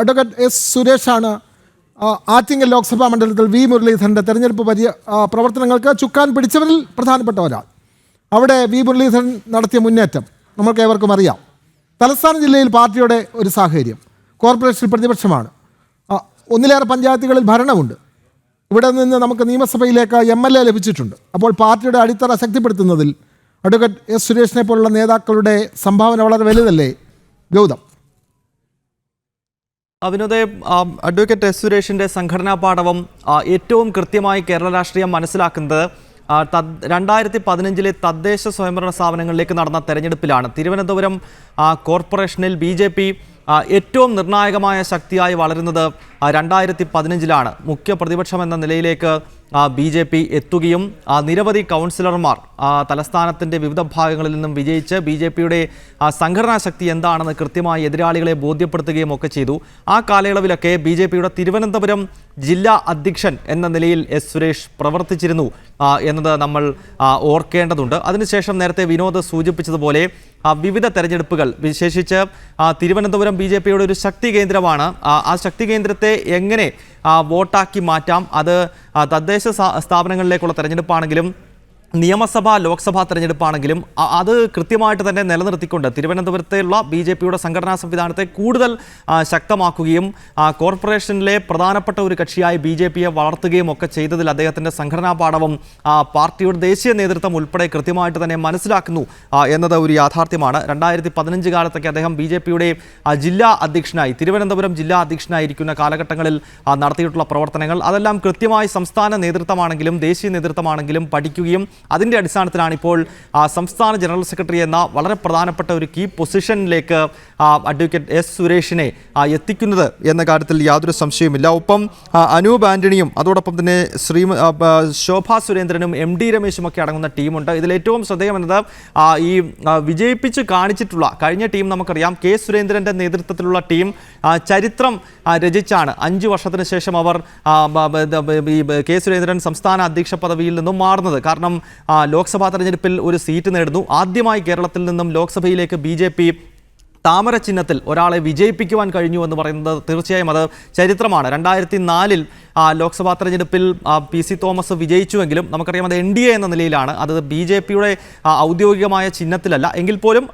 Advocate S സുരേഷാണ് ആറ്റിങ്ങൽ ലോക്സഭാ മണ്ഡലത്തിൽ V മുരളീധരന്റെ തെരഞ്ഞെടുപ്പ് പരി പ്രവർത്തനങ്ങൾക്ക് ചുക്കാൻ പിടിച്ചവരിൽ പ്രധാനപ്പെട്ട ഒരാൾ അവിടെ വി മുരളീധരൻ നടത്തിയ മുന്നേറ്റം നമ്മൾക്ക് ഏവർക്കും അറിയാം. തലസ്ഥാന ജില്ലയിൽ പാർട്ടിയുടെ ഒരു സാഹചര്യം കോർപ്പറേഷനിൽ പ്രതിപക്ഷമാണ്. ഒന്നിലേറെ പഞ്ചായത്തുകളിൽ ഭരണമുണ്ട്. ഇവിടെ നിന്ന് നമുക്ക് നിയമസഭയിലേക്ക് എം എൽ എ ലഭിച്ചിട്ടുണ്ട്. അപ്പോൾ പാർട്ടിയുടെ അടിത്തറ ശക്തിപ്പെടുത്തുന്നതിൽ അഡ്വക്കേറ്റ് എസ് സുരേഷിനെ പോലുള്ള നേതാക്കളുടെ സംഭാവന വളരെ വലുതല്ലേ? ഗൗതം. അവിനോദെ അഡ്വക്കേറ്റ് എസ് സുരേഷിന്റെ സംഘടനാ പാഠവും ഏറ്റവും കൃത്യമായി കേരള രാഷ്ട്രീയം മനസ്സിലാക്കുന്നത് രണ്ടായിരത്തി പതിനഞ്ചിലെ തദ്ദേശ സ്വയംഭരണ സ്ഥാപനങ്ങളിലേക്ക് നടന്ന തെരഞ്ഞെടുപ്പിലാണ്. തിരുവനന്തപുരം കോർപ്പറേഷനിൽ ബി ജെ പി ഏറ്റവും നിർണായകമായ ശക്തിയായി വളരുന്നത് രണ്ടായിരത്തി പതിനഞ്ചിലാണ് മുഖ്യ പ്രതിപക്ഷം എന്ന നിലയിലേക്ക് ബി ജെ പി എത്തുകയും നിരവധി കൗൺസിലർമാർ തലസ്ഥാനത്തിന്റെ വിവിധ ഭാഗങ്ങളിൽ നിന്നും വിജയിച്ച് ബി ജെ പിയുടെ സംഘടനാ ശക്തി എന്താണെന്ന് കൃത്യമായി എതിരാളികളെ ബോധ്യപ്പെടുത്തുകയും ഒക്കെ ചെയ്തു. ആ കാലയളവിലൊക്കെ ബി ജെ പിയുടെ തിരുവനന്തപുരം ജില്ലാ അധ്യക്ഷൻ എന്ന നിലയിൽ എസ് സുരേഷ് പ്രവർത്തിച്ചിരുന്നു എന്നത് നമ്മൾ ഓർക്കേണ്ടതുണ്ട്. അതിനുശേഷം നേരത്തെ വിനോദ് സൂചിപ്പിച്ചതുപോലെ വിവിധ തെരഞ്ഞെടുപ്പുകൾ വിശേഷിച്ച് തിരുവനന്തപുരം ബി ഒരു ശക്തി കേന്ദ്രമാണ്. ആ, ശക്തി കേന്ദ്രത്തെ എങ്ങനെ വോട്ടാക്കി മാറ്റാം. അത് തദ്ദേശ സ്ഥാപനങ്ങളിലേക്കുള്ള തെരഞ്ഞെടുപ്പാണെങ്കിലും നിയമസഭാ ലോക്സഭാ തെരഞ്ഞെടുപ്പാണെങ്കിലും അത് കൃത്യമായിട്ട് തന്നെ നിലനിർത്തിക്കൊണ്ട് തിരുവനന്തപുരത്തുള്ള ബി ജെ പിയുടെ സംഘടനാ സംവിധാനത്തെ കൂടുതൽ ശക്തമാക്കുകയും കോർപ്പറേഷനിലെ പ്രധാനപ്പെട്ട ഒരു കക്ഷിയായി ബി ജെ പിയെ വളർത്തുകയും ഒക്കെ ചെയ്തതിൽ അദ്ദേഹത്തിന്റെ സംഘടനാ പാഠവും പാർട്ടിയുടെ ദേശീയ നേതൃത്വം ഉൾപ്പെടെ കൃത്യമായിട്ട് തന്നെ മനസ്സിലാക്കുന്നു എന്നത് ഒരു യാഥാർത്ഥ്യമാണ്. രണ്ടായിരത്തി പതിനഞ്ച് കാലത്തൊക്കെ അദ്ദേഹം ബി ജെ പിയുടെ ജില്ലാ അധ്യക്ഷനായി തിരുവനന്തപുരം ജില്ലാ അധ്യക്ഷനായിരിക്കുന്ന കാലഘട്ടങ്ങളിൽ നടത്തിയിട്ടുള്ള പ്രവർത്തനങ്ങൾ അതെല്ലാം കൃത്യമായി സംസ്ഥാന നേതൃത്വമാണെങ്കിലും ദേശീയ നേതൃത്വമാണെങ്കിലും പഠിക്കുകയും അതിന്റെ അടിസ്ഥാനത്തിലാണ് ഇപ്പോൾ സംസ്ഥാന ജനറൽ സെക്രട്ടറി എന്ന വളരെ പ്രധാനപ്പെട്ട ഒരു കീ പൊസിഷനിലേക്ക് അഡ്വക്കേറ്റ് എസ് സുരേഷിനെ എത്തിക്കുന്നത് എന്ന കാര്യത്തിൽ യാതൊരു സംശയവുമില്ല. ഒപ്പം അനൂപ് ആന്റണിയും അതോടൊപ്പം തന്നെ ശ്രീ ശോഭാ സുരേന്ദ്രനും എം ഡി രമേശും ഒക്കെ അടങ്ങുന്ന ടീമുണ്ട്. ഇതിൽ ഏറ്റവും ശ്രദ്ധേയമെന്നത് ഈ വിജയിപ്പിച്ച് കാണിച്ചിട്ടുള്ള കഴിഞ്ഞ ടീം നമുക്കറിയാം കെ സുരേന്ദ്രന്റെ നേതൃത്വത്തിലുള്ള ടീം ചരിത്രം രചിച്ചാണ്. അഞ്ച് വർഷത്തിന് ശേഷം അവർ ഈ കെ സുരേന്ദ്രൻ സംസ്ഥാന അധ്യക്ഷ പദവിയിൽ നിന്നും മാറുന്നത്. കാരണം ലോക്സഭാ തെരഞ്ഞെടുപ്പിൽ ഒരു സീറ്റ് നേടുന്നു. ആദ്യമായി കേരളത്തിൽ നിന്നും ലോക്സഭയിലേക്ക് ബി താമര ചിഹ്നത്തിൽ ഒരാളെ വിജയിപ്പിക്കുവാൻ കഴിഞ്ഞു എന്ന് പറയുന്നത് തീർച്ചയായും അത് ചരിത്രമാണ്. രണ്ടായിരത്തി നാലിൽ ലോക്സഭാ തെരഞ്ഞെടുപ്പിൽ പി സി തോമസ് വിജയിച്ചുവെങ്കിലും നമുക്കറിയാം അത് എൻ ഡി എ എന്ന നിലയിലാണ്. അത് ബി ജെ പിയുടെ ഔദ്യോഗികമായ ചിഹ്നത്തിലല്ല. എങ്കിൽ പോലും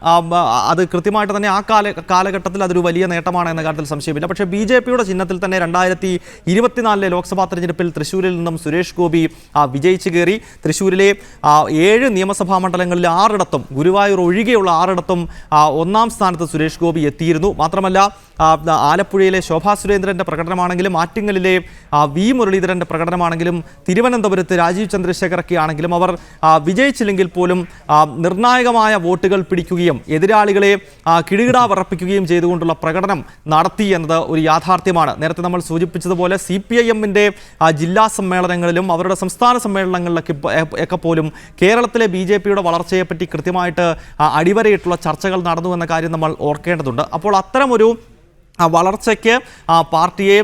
അത് കൃത്യമായിട്ട് തന്നെ ആ കാല കാലഘട്ടത്തിൽ അതൊരു വലിയ നേട്ടമാണ് എന്ന കാര്യത്തിൽ സംശയമില്ല. പക്ഷേ ബി ജെ പിയുടെ ചിഹ്നത്തിൽ തന്നെ രണ്ടായിരത്തി ഇരുപത്തിനാലിലെ ലോക്സഭാ തെരഞ്ഞെടുപ്പിൽ തൃശ്ശൂരിൽ നിന്നും സുരേഷ് ഗോപി വിജയിച്ചു കയറി. തൃശ്ശൂരിലെ ഏഴ് നിയമസഭാ മണ്ഡലങ്ങളിൽ ആറിടത്തും ഗുരുവായൂർ ഒഴികെയുള്ള ആറിടത്തും ഒന്നാം സ്ഥാനത്ത് സുരേഷ് ഗോപി എത്തിയിരുന്നു. മാത്രമല്ല ആലപ്പുഴയിലെ ശോഭാ സുരേന്ദ്രന്റെ പ്രകടനമാണെങ്കിലും ആറ്റിങ്ങലിലെ വി മുരളീധരന്റെ പ്രകടനമാണെങ്കിലും തിരുവനന്തപുരത്ത് രാജീവ് ചന്ദ്രശേഖറൊക്കെ ആണെങ്കിലും അവർ വിജയിച്ചില്ലെങ്കിൽ പോലും നിർണായകമായ വോട്ടുകൾ പിടിക്കുകയും എതിരാളികളെ ആ, പറപ്പിക്കുകയും ചെയ്തുകൊണ്ടുള്ള പ്രകടനം നടത്തി എന്നത് ഒരു യാഥാർത്ഥ്യമാണ്. നേരത്തെ നമ്മൾ സൂചിപ്പിച്ചതുപോലെ സി പി ഐ എമ്മിന്റെ ജില്ലാ സമ്മേളനങ്ങളിലും അവരുടെ സംസ്ഥാന സമ്മേളനങ്ങളിലൊക്കെ ഒക്കെ പോലും കേരളത്തിലെ ബി ജെ പിയുടെ വളർച്ചയെപ്പറ്റി കൃത്യമായിട്ട് അടിവരയിട്ടുള്ള ചർച്ചകൾ നടന്നു എന്ന കാര്യം നമ്മൾ ഓർക്കേണ്ടതുണ്ട്. അപ്പോൾ അത്തരമൊരു വളർച്ചയ്ക്ക് ആ പാർട്ടിയെ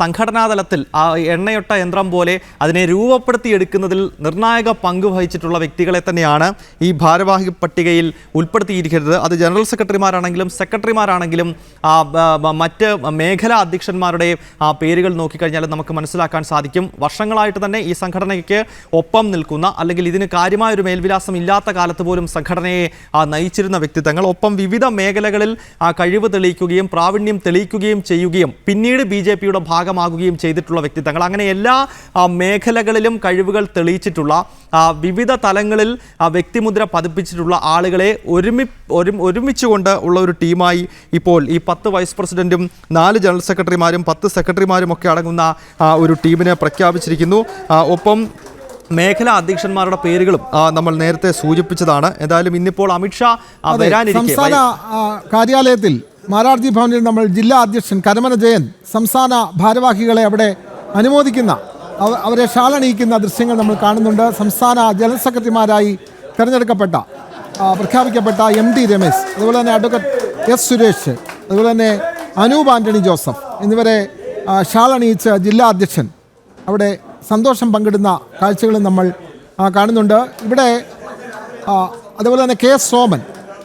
സംഘടനാതലത്തിൽ സംഘടനാ തലത്തിൽ ആ എണ്ണയൊട്ട യന്ത്രം പോലെ അതിനെ രൂപപ്പെടുത്തിയെടുക്കുന്നതിൽ നിർണായക പങ്ക് വഹിച്ചിട്ടുള്ള വ്യക്തികളെ തന്നെയാണ് ഈ ഭാരവാഹി പട്ടികയിൽ ഉൾപ്പെടുത്തിയിരിക്കുന്നത്. അത് ജനറൽ സെക്രട്ടറിമാരാണെങ്കിലും സെക്രട്ടറിമാരാണെങ്കിലും ആ, മറ്റ് മേഖലാ അധ്യക്ഷന്മാരുടെ ആ പേരുകൾ നോക്കിക്കഴിഞ്ഞാൽ നമുക്ക് മനസ്സിലാക്കാൻ സാധിക്കും. വർഷങ്ങളായിട്ട് തന്നെ ഈ സംഘടനയ്ക്ക് ഒപ്പം നിൽക്കുന്ന അല്ലെങ്കിൽ ഇതിന് കാര്യമായൊരു മേൽവിലാസം ഇല്ലാത്ത കാലത്ത് പോലും സംഘടനയെ നയിച്ചിരുന്ന വ്യക്തിത്വങ്ങൾ. ഒപ്പം വിവിധ മേഖലകളിൽ ആ കഴിവ് തെളിയിക്കുകയും പ്രാവീണ്യം തെളിയിക്കുകയും ചെയ്യുകയും പിന്നീട് ബി ജെ പിയുടെ ഭാഗമാകുകയും ചെയ്തിട്ടുള്ള വ്യക്തിത്വങ്ങൾ. അങ്ങനെ എല്ലാ മേഖലകളിലും കഴിവുകൾ തെളിയിച്ചിട്ടുള്ള വിവിധ തലങ്ങളിൽ വ്യക്തിമുദ്ര പതിപ്പിച്ചിട്ടുള്ള ആളുകളെ ഒരുമി ഒരു ഒരുമിച്ചുകൊണ്ട് ഉള്ള ഒരു ടീമായി ഇപ്പോൾ ഈ പത്ത് വൈസ് പ്രസിഡന്റും നാല് ജനറൽ സെക്രട്ടറിമാരും പത്ത് സെക്രട്ടറിമാരും ഒക്കെ അടങ്ങുന്ന ഒരു ടീമിനെ പ്രഖ്യാപിച്ചിരിക്കുന്നു. ഒപ്പം മേഖലാ അധ്യക്ഷന്മാരുടെ പേരുകളും നമ്മൾ നേരത്തെ സൂചിപ്പിച്ചതാണ്. എന്തായാലും ഇന്നിപ്പോൾ അമിത്ഷാ വരാനിരിക്കുന്ന വരാനിരിക്കെ. കാര്യാലയത്തിൽ മാരാർജി ഭവനിൽ നമ്മൾ ജില്ലാ അധ്യക്ഷൻ കരമന ജയൻ സംസ്ഥാന ഭാരവാഹികളെ അവിടെ അനുമോദിക്കുന്ന അവരെ ഷാളണിയിക്കുന്ന ദൃശ്യങ്ങൾ നമ്മൾ കാണുന്നുണ്ട്. സംസ്ഥാന ജനറൽ സെക്രട്ടറിമാരായി തിരഞ്ഞെടുക്കപ്പെട്ട പ്രഖ്യാപിക്കപ്പെട്ട എം ടി രമേശ് അതുപോലെ തന്നെ അഡ്വക്കേറ്റ് എസ് സുരേഷ് അതുപോലെ തന്നെ അനൂപ് ആന്റണി ജോസഫ് എന്നിവരെ ഷാളണിയിച്ച് ജില്ലാ അധ്യക്ഷൻ അവിടെ സന്തോഷം പങ്കിടുന്ന കാഴ്ചകളും നമ്മൾ കാണുന്നുണ്ട്. ഇവിടെ അതുപോലെ തന്നെ കെ എസ് സോമൻ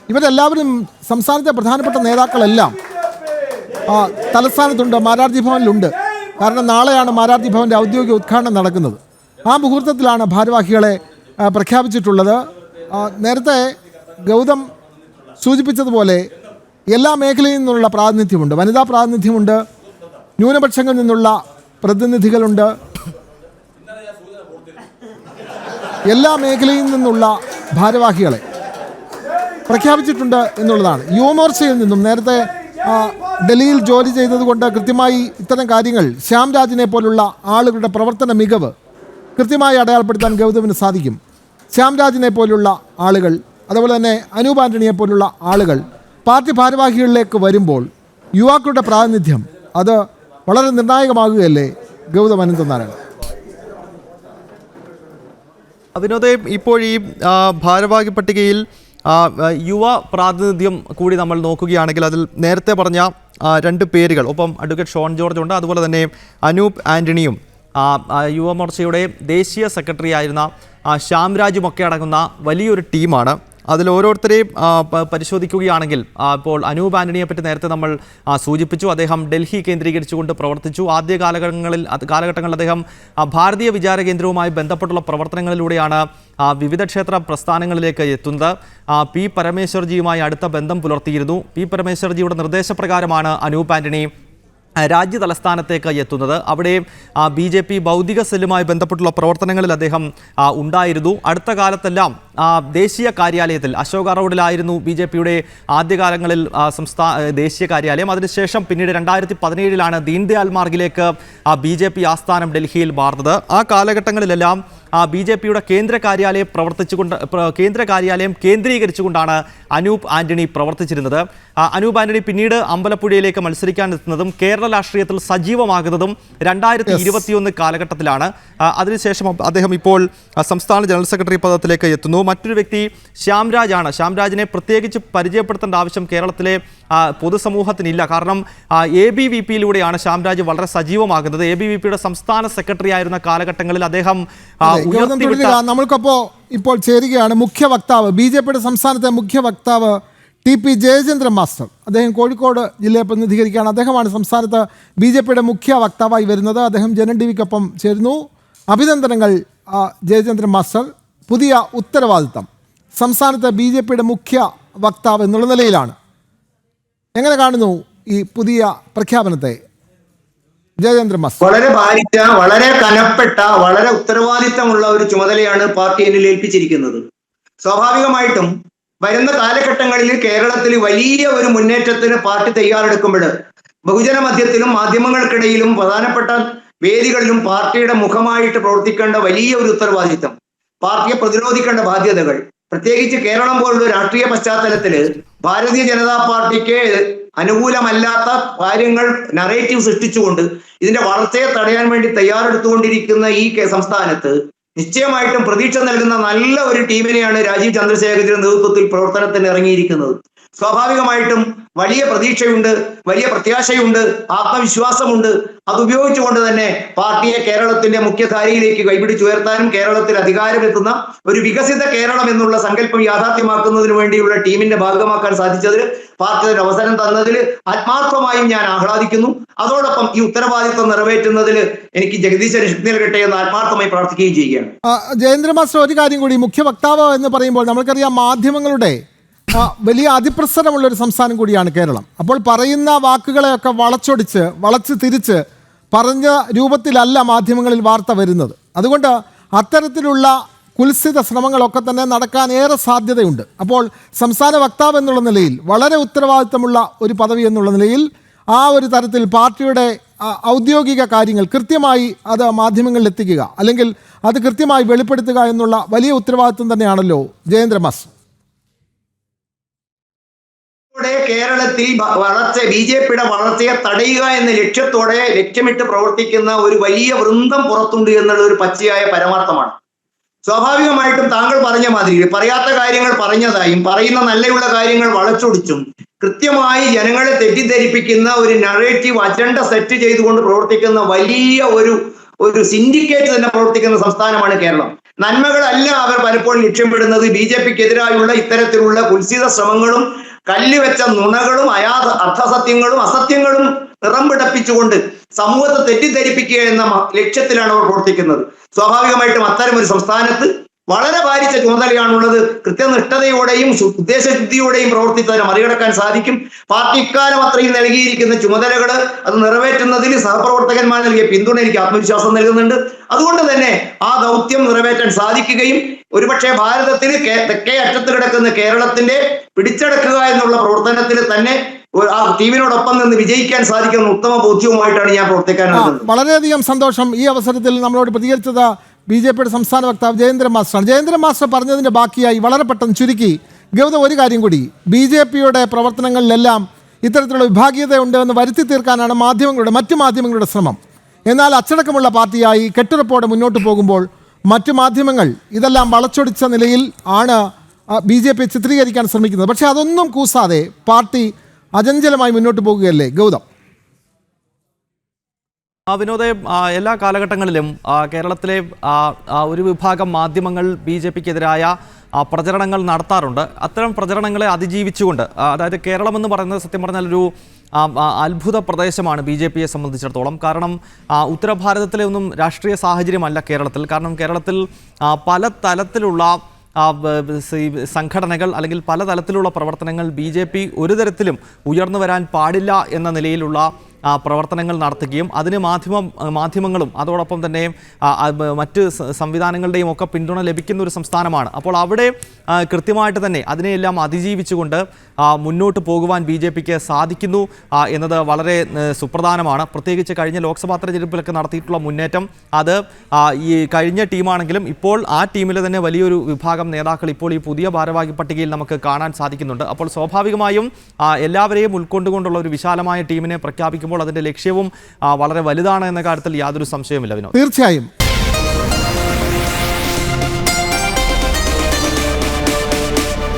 ഇവരെല്ലാവരും സംസ്ഥാനത്തെ പ്രധാനപ്പെട്ട നേതാക്കളെല്ലാം തലസ്ഥാനത്തുണ്ട് മാരാർജി ഭവനിലുണ്ട്. കാരണം നാളെയാണ് മാരാർജി ഭവന്റെ ഔദ്യോഗിക ഉദ്ഘാടനം നടക്കുന്നത്. ആ മുഹൂർത്തത്തിലാണ് ഭാരവാഹികളെ പ്രഖ്യാപിച്ചിട്ടുള്ളത്. നേരത്തെ ഗൗതം സൂചിപ്പിച്ചതുപോലെ എല്ലാ മേഖലയിൽ നിന്നുള്ള പ്രാതിനിധ്യമുണ്ട്. വനിതാ പ്രാതിനിധ്യമുണ്ട്. ന്യൂനപക്ഷങ്ങളിൽ നിന്നുള്ള പ്രതിനിധികളുണ്ട്. എല്ലാ മേഖലയിൽ നിന്നുള്ള ഭാരവാഹികളെ പ്രഖ്യാപിച്ചിട്ടുണ്ട് എന്നുള്ളതാണ്. യുവമോർച്ചയിൽ നിന്നും നേരത്തെ ഡൽഹിയിൽ ജോലി ചെയ്തതുകൊണ്ട് കൃത്യമായി ഇത്തരം കാര്യങ്ങൾ ശ്യാം രാജിനെ പോലുള്ള ആളുകളുടെ പ്രവർത്തന മികവ് കൃത്യമായി അടയാളപ്പെടുത്താൻ ഗൗതമിന് സാധിക്കും. ശ്യാം രാജിനെ പോലുള്ള ആളുകൾ അതുപോലെ തന്നെ അനൂപ് ആന്റണിയെ പോലുള്ള ആളുകൾ പാർട്ടി ഭാരവാഹികളിലേക്ക് വരുമ്പോൾ യുവാക്കളുടെ പ്രാതിനിധ്യം അത് വളരെ നിർണായകമാകുകയല്ലേ ഗൗതം അനന്തനാരായണൻ? അതിനോദയം ഇപ്പോൾ ഈ ഭാരവാഹി പട്ടികയിൽ യുവ പ്രാതിനിധ്യം കൂടി നമ്മൾ നോക്കുകയാണെങ്കിൽ അതിൽ നേരത്തെ പറഞ്ഞ രണ്ട് പേരുകൾ ഒപ്പം അഡ്വക്കേറ്റ് ഷോൺ ജോർജ് ഉണ്ട് അതുപോലെ തന്നെ അനൂപ് ആന്റണിയും ആ, ആ, യുവമോർച്ചയുടെ ദേശീയ സെക്രട്ടറി ആയിരുന്ന ശ്യാംരാജുമൊക്കെ അടങ്ങുന്ന വലിയൊരു ടീമാണ്. അതിൽ ഓരോരുത്തരെയും പരിശോധിക്കുകയാണെങ്കിൽ ഇപ്പോൾ അനൂപ് ആന്റണിയെ പറ്റി നേരത്തെ നമ്മൾ സൂചിപ്പിച്ചു. അദ്ദേഹം ഡൽഹി കേന്ദ്രീകരിച്ചുകൊണ്ട് പ്രവർത്തിച്ചു. ആദ്യ കാലഘട്ടങ്ങളിൽ കാലഘട്ടങ്ങളിൽ അദ്ദേഹം ഭാരതീയ വിചാര കേന്ദ്രവുമായി ബന്ധപ്പെട്ടുള്ള പ്രവർത്തനങ്ങളിലൂടെയാണ് വിവിധ ക്ഷേത്ര പ്രസ്ഥാനങ്ങളിലേക്ക് എത്തുന്നത്. പി പരമേശ്വർജിയുമായി അടുത്ത ബന്ധം പുലർത്തിയിരുന്നു. പി പരമേശ്വർജിയുടെ നിർദ്ദേശപ്രകാരമാണ് അനൂപ് ആന്റണി രാജ്യ തലസ്ഥാനത്തേക്ക് എത്തുന്നത്. അവിടെ ബി ജെ പി ഭൗതിക സെല്ലുമായി ബന്ധപ്പെട്ടുള്ള പ്രവർത്തനങ്ങളിൽ അദ്ദേഹം ഉണ്ടായിരുന്നു. അടുത്ത കാലത്തെല്ലാം ദേശീയ കാര്യാലയത്തിൽ അശോക റോഡിലായിരുന്നു ബി ജെ പിയുടെ ആദ്യകാലങ്ങളിൽ സംസ്ഥാന ദേശീയ കാര്യാലയം. അതിനുശേഷം പിന്നീട് രണ്ടായിരത്തി പതിനേഴിലാണ് ദീൻദയാൽ മാർഗിലേക്ക് ബി ജെ പി ആസ്ഥാനം ഡൽഹിയിൽ മാറുന്നത്. ആ കാലഘട്ടങ്ങളിലെല്ലാം ബി ജെ പിയുടെ കേന്ദ്ര കാര്യാലയം പ്രവർത്തിച്ചുകൊണ്ട് കേന്ദ്ര കാര്യാലയം കേന്ദ്രീകരിച്ചുകൊണ്ടാണ് അനൂപ് ആന്റണി പ്രവർത്തിച്ചിരുന്നത്. ആ, അനൂപ് ആന്റണി പിന്നീട് അമ്പലപ്പുഴയിലേക്ക് മത്സരിക്കാൻ എത്തുന്നതും കേരള രാഷ്ട്രീയത്തിൽ സജീവമാകുന്നതും രണ്ടായിരത്തി ഇരുപത്തിയൊന്ന് കാലഘട്ടത്തിലാണ്. ആ, അതിനുശേഷം അദ്ദേഹം ഇപ്പോൾ സംസ്ഥാന ജനറൽ സെക്രട്ടറി പദത്തിലേക്ക് എത്തുന്നു. മറ്റൊരു വ്യക്തി ശ്യാംരാജാണ് ശ്യാംരാജിനെ പ്രത്യേകിച്ച് പരിചയപ്പെടുത്തേണ്ട ആവശ്യം കേരളത്തിലെ ആ, പൊതുസമൂഹത്തിനില്ല. കാരണം എ ബി വി പിയിലൂടെയാണ് ശ്യാംരാജ് വളരെ സജീവമാകുന്നത്. എ ബി വി പിയുടെ സംസ്ഥാന സെക്രട്ടറി ആയിരുന്ന കാലഘട്ടങ്ങളിൽ അദ്ദേഹം നമ്മൾക്കപ്പോ ഇപ്പോൾ ചേരുകയാണ് മുഖ്യ വക്താവ് ബി ജെ പിയുടെ സംസ്ഥാനത്തെ മുഖ്യ വക്താവ് ടി പി ജയചന്ദ്രൻ മാസ്റ്റർ. അദ്ദേഹം കോഴിക്കോട് ജില്ലയെ പ്രതിനിധീകരിക്കുകയാണ്. അദ്ദേഹമാണ് സംസ്ഥാനത്ത് ബി ജെ പിയുടെ മുഖ്യ വക്താവായി വരുന്നത്. അദ്ദേഹം ജനൻ ടി വിക്കൊപ്പം ചേരുന്നു. അഭിനന്ദനങ്ങൾ ജയചന്ദ്രൻ മാസ്റ്റർ. പുതിയ ഉത്തരവാദിത്തം സംസ്ഥാനത്തെ ബി ജെ പിയുടെ മുഖ്യ വക്താവ് എന്നുള്ള നിലയിലാണ്. എങ്ങനെ കാണുന്നു ഈ പുതിയ പ്രഖ്യാപനത്തെ? ജയചന്ദ്രൻ മാസ്റ്റർ. വളരെ ഭാരിച്ച വളരെ കനപ്പെട്ട വളരെ ഉത്തരവാദിത്തമുള്ള ഒരു ചുമതലയാണ് പാർട്ടി എന്നിൽ ഏൽപ്പിച്ചിരിക്കുന്നത്. സ്വാഭാവികമായിട്ടും വരുന്ന കാലഘട്ടങ്ങളിൽ കേരളത്തിൽ വലിയ ഒരു മുന്നേറ്റത്തിന് പാർട്ടി തയ്യാറെടുക്കുമ്പോൾ ബഹുജന മധ്യത്തിലും മാധ്യമങ്ങൾക്കിടയിലും പ്രധാനപ്പെട്ട വേദികളിലും പാർട്ടിയുടെ മുഖമായിട്ട് പ്രവർത്തിക്കേണ്ട വലിയ ഒരു ഉത്തരവാദിത്തം പാർട്ടിയെ പ്രതിരോധിക്കേണ്ട ബാധ്യതകൾ പ്രത്യേകിച്ച് കേരളം പോലുള്ള രാഷ്ട്രീയ പശ്ചാത്തലത്തിൽ ഭാരതീയ ജനതാ പാർട്ടിക്ക് അനുകൂലമല്ലാത്ത കാര്യങ്ങൾ നറേറ്റീവ് സൃഷ്ടിച്ചുകൊണ്ട് ഇതിന്റെ വളർച്ചയെ തടയാൻ വേണ്ടി തയ്യാറെടുത്തുകൊണ്ടിരിക്കുന്ന ഈ സംസ്ഥാനത്ത് നിശ്ചയമായിട്ടും പ്രതീക്ഷ നൽകുന്ന നല്ല ഒരു ടീമിനെയാണ് രാജീവ് ചന്ദ്രശേഖരന്റെ നേതൃത്വത്തിൽ പ്രവർത്തനത്തിന് ഇറങ്ങിയിരിക്കുന്നത്. സ്വാഭാവികമായിട്ടും വലിയ പ്രതീക്ഷയുണ്ട് വലിയ പ്രത്യാശയുണ്ട് ആത്മവിശ്വാസമുണ്ട്. അത് ഉപയോഗിച്ചുകൊണ്ട് തന്നെ പാർട്ടിയെ കേരളത്തിന്റെ മുഖ്യധാരയിലേക്ക് കൈപിടിച്ചുയർത്താനും കേരളത്തിൽ അധികാരമെത്തുന്ന ഒരു വികസിത കേരളം എന്നുള്ള സങ്കല്പം യാഥാർത്ഥ്യമാക്കുന്നതിന് വേണ്ടിയുള്ള ടീമിന്റെ ഭാഗമാക്കാൻ സാധിച്ചതിൽ പാർട്ടി അവസരം തന്നതിൽ ആത്മാർത്ഥമായും ഞാൻ ആഹ്ലാദിക്കുന്നു. അതോടൊപ്പം ഈ ഉത്തരവാദിത്വം നിറവേറ്റുന്നതിൽ എനിക്ക് ജഗദീശൻ ശക്തി നൽകട്ടെ എന്ന് ആത്മാർത്ഥമായി പ്രാർത്ഥിക്കുകയും ചെയ്യുകയാണ്. ആ, ജയേന്ദ്ര മാസ്റ്റർ ഒരു കാര്യം കൂടി. മുഖ്യ വക്താവ് എന്ന് പറയുമ്പോൾ നമുക്കറിയാം മാധ്യമങ്ങളുടെ വലിയ അതിപ്രസരമുള്ള ഒരു സംസ്ഥാനം കൂടിയാണ് കേരളം. അപ്പോൾ പറയുന്ന വാക്കുകളെയൊക്കെ വളച്ചൊടിച്ച് വളച്ച് തിരിച്ച് പറഞ്ഞ രൂപത്തിലല്ല മാധ്യമങ്ങളിൽ വാർത്ത വരുന്നത്. അതുകൊണ്ട് അത്തരത്തിലുള്ള കുൽസിത ശ്രമങ്ങളൊക്കെ തന്നെ നടക്കാൻ ഏറെ സാധ്യതയുണ്ട്. അപ്പോൾ സംസ്ഥാന വക്താവ് എന്നുള്ള നിലയിൽ വളരെ ഉത്തരവാദിത്തമുള്ള ഒരു പദവി എന്നുള്ള നിലയിൽ ആ ഒരു തരത്തിൽ പാർട്ടിയുടെ ഔദ്യോഗിക കാര്യങ്ങൾ കൃത്യമായി അത് മാധ്യമങ്ങളിൽ എത്തിക്കുക അല്ലെങ്കിൽ അത് കൃത്യമായി വെളിപ്പെടുത്തുക എന്നുള്ള വലിയ ഉത്തരവാദിത്വം തന്നെയാണല്ലോ ജയേന്ദ്ര ഇവിടെ കേരളത്തിൽ വളർച്ച ബി ജെ പിയുടെ വളർച്ചയെ തടയുക എന്ന ലക്ഷ്യത്തോടെ ലക്ഷ്യമിട്ട് പ്രവർത്തിക്കുന്ന ഒരു വലിയ വൃന്ദം പുറത്തുണ്ട് എന്നുള്ള ഒരു പച്ചയായ പരമാർത്ഥമാണ്. സ്വാഭാവികമായിട്ടും താങ്കൾ പറഞ്ഞ മാതിരി പറയാത്ത കാര്യങ്ങൾ പറഞ്ഞതായും പറയുന്ന നല്ലയുള്ള കാര്യങ്ങൾ വളച്ചൊടിച്ചും കൃത്യമായി ജനങ്ങളെ തെറ്റിദ്ധരിപ്പിക്കുന്ന ഒരു നറേറ്റീവ് അജണ്ട സെറ്റ് ചെയ്തുകൊണ്ട് പ്രവർത്തിക്കുന്ന വലിയ ഒരു ഒരു സിൻഡിക്കേറ്റ് തന്നെ പ്രവർത്തിക്കുന്ന സംസ്ഥാനമാണ് കേരളം. നന്മകളല്ല അവർ പലപ്പോഴും ലക്ഷ്യമിടുന്നത്. ബി ജെ പിക്ക് എതിരായുള്ള ഇത്തരത്തിലുള്ള കുൽസിത ശ്രമങ്ങളും കല്ല് വെച്ച നുണകളും അയാ അർത്ഥസത്യങ്ങളും അസത്യങ്ങളും നിറം പിടപ്പിച്ചുകൊണ്ട് സമൂഹത്തെ തെറ്റിദ്ധരിപ്പിക്കുക എന്ന ലക്ഷ്യത്തിലാണ് അവർ പ്രവർത്തിക്കുന്നത്. സ്വാഭാവികമായിട്ടും അത്തരം ഒരു സംസ്ഥാനത്ത് വളരെ ഭാരിച്ച ചുമതലയാണുള്ളത്. കൃത്യനിഷ്ഠതയോടെയും ഉദ്ദേശശുദ്ധിയോടെയും പ്രവർത്തിച്ചതിനെ മറികടക്കാൻ സാധിക്കും. പാർട്ടി ഇക്കാലം അത്രയും നൽകിയിരിക്കുന്ന ചുമതലകൾ അത് നിറവേറ്റുന്നതിൽ സഹപ്രവർത്തകന്മാർ നൽകിയ പിന്തുണ എനിക്ക് ആത്മവിശ്വാസം നൽകുന്നുണ്ട്. അതുകൊണ്ട് തന്നെ ആ ദൗത്യം നിറവേറ്റാൻ സാധിക്കുകയും ഒരുപക്ഷെ ഭാരതത്തിന് കേ- തെക്കേ അറ്റത്ത് കിടക്കുന്ന കേരളത്തിന്റെ പിടിച്ചടക്കുക എന്നുള്ള പ്രവർത്തനത്തിൽ തന്നെ ആ ടീമിനോടൊപ്പം നിന്ന് വിജയിക്കാൻ സാധിക്കുന്ന ഉത്തമ ബോധ്യവുമായിട്ടാണ് ഞാൻ പ്രവർത്തിക്കാൻ വളരെയധികം സന്തോഷം ഈ അവസരത്തിൽ നമ്മളോട് പ്രതികരിച്ചത് ബി ജെ പിയുടെ സംസ്ഥാന വക്താവ് ജയേന്ദ്രൻ മാസ്റ്റർ ജയേന്ദ്രൻ മാസ്റ്റർ പറഞ്ഞതിന്റെ ബാക്കിയായി വളരെ പെട്ടെന്ന് ചുരുക്കി ഗൗതം ഒരു കാര്യം കൂടി. ബി ജെ പിയുടെ പ്രവർത്തനങ്ങളിലെല്ലാം ഇത്തരത്തിലുള്ള വിഭാഗീയതയുണ്ട് എന്ന് വരുത്തി തീർക്കാനാണ് മാധ്യമങ്ങളുടെ മറ്റു മാധ്യമങ്ങളുടെ ശ്രമം. എന്നാൽ അച്ചടക്കമുള്ള പാർട്ടിയായി കെട്ടുറപ്പോടെ മുന്നോട്ട് പോകുമ്പോൾ മറ്റു മാധ്യമങ്ങൾ ഇതെല്ലാം വളച്ചൊടിച്ച നിലയിൽ ആണ് ബി ജെ പി ചിത്രീകരിക്കാൻ ശ്രമിക്കുന്നത്. പക്ഷേ അതൊന്നും കൂസാതെ പാർട്ടി അചഞ്ചലമായി മുന്നോട്ട് പോകുകയല്ലേ? ഗൗതം. ആ വിനോദെ എല്ലാ കാലഘട്ടങ്ങളിലും കേരളത്തിലെ ഒരു വിഭാഗം മാധ്യമങ്ങൾ ബി ജെ പിക്കെതിരായ പ്രചരണങ്ങൾ നടത്താറുണ്ട്. അത്തരം പ്രചരണങ്ങളെ അതിജീവിച്ചുകൊണ്ട് അതായത് കേരളം എന്ന് പറയുന്നത് സത്യം പറഞ്ഞാൽ ഒരു അത്ഭുത പ്രദേശമാണ് ബി ജെ പിയെ സംബന്ധിച്ചിടത്തോളം. കാരണം ഉത്തരഭാരതത്തിലെ ഒന്നും രാഷ്ട്രീയ സാഹചര്യമല്ല കേരളത്തിൽ. കാരണം കേരളത്തിൽ പല തലത്തിലുള്ള സംഘടനകൾ അല്ലെങ്കിൽ പല തലത്തിലുള്ള പ്രവർത്തനങ്ങൾ ബി ജെ പി ഒരു തരത്തിലും ഉയർന്നു വരാൻ പാടില്ല എന്ന നിലയിലുള്ള പ്രവർത്തനങ്ങൾ നടത്തുകയും അതിന് മാധ്യമ മാധ്യമങ്ങളും അതോടൊപ്പം തന്നെ മറ്റ് സംവിധാനങ്ങളുടെയും ഒക്കെ പിന്തുണ ലഭിക്കുന്ന ഒരു സംസ്ഥാനമാണ്. അപ്പോൾ അവിടെ കൃത്യമായിട്ട് തന്നെ അതിനെയെല്ലാം അതിജീവിച്ചുകൊണ്ട് മുന്നോട്ട് പോകുവാൻ ബി ജെ പിക്ക് സാധിക്കുന്നു എന്നത് വളരെ സുപ്രധാനമാണ്. പ്രത്യേകിച്ച് കഴിഞ്ഞ ലോക്സഭാ തെരഞ്ഞെടുപ്പിലൊക്കെ നടത്തിയിട്ടുള്ള മുന്നേറ്റം അത് ഈ കഴിഞ്ഞ ടീമാണെങ്കിലും ഇപ്പോൾ ആ ടീമിലെ തന്നെ വലിയൊരു വിഭാഗം നേതാക്കൾ ഇപ്പോൾ ഈ പുതിയ ഭാരവാഹി പട്ടികയിൽ നമുക്ക് കാണാൻ സാധിക്കുന്നുണ്ട്. അപ്പോൾ സ്വാഭാവികമായും എല്ലാവരെയും ഉൾക്കൊണ്ടുകൊണ്ടുള്ള ഒരു വിശാലമായ ടീമിനെ പ്രഖ്യാപിക്കുമ്പോൾ അതിന്റെ ലക്ഷ്യവും വളരെ വലുതാണ് എന്ന കാര്യത്തിൽ യാതൊരു സംശയവുമില്ല വിനോദ്. തീർച്ചയായും.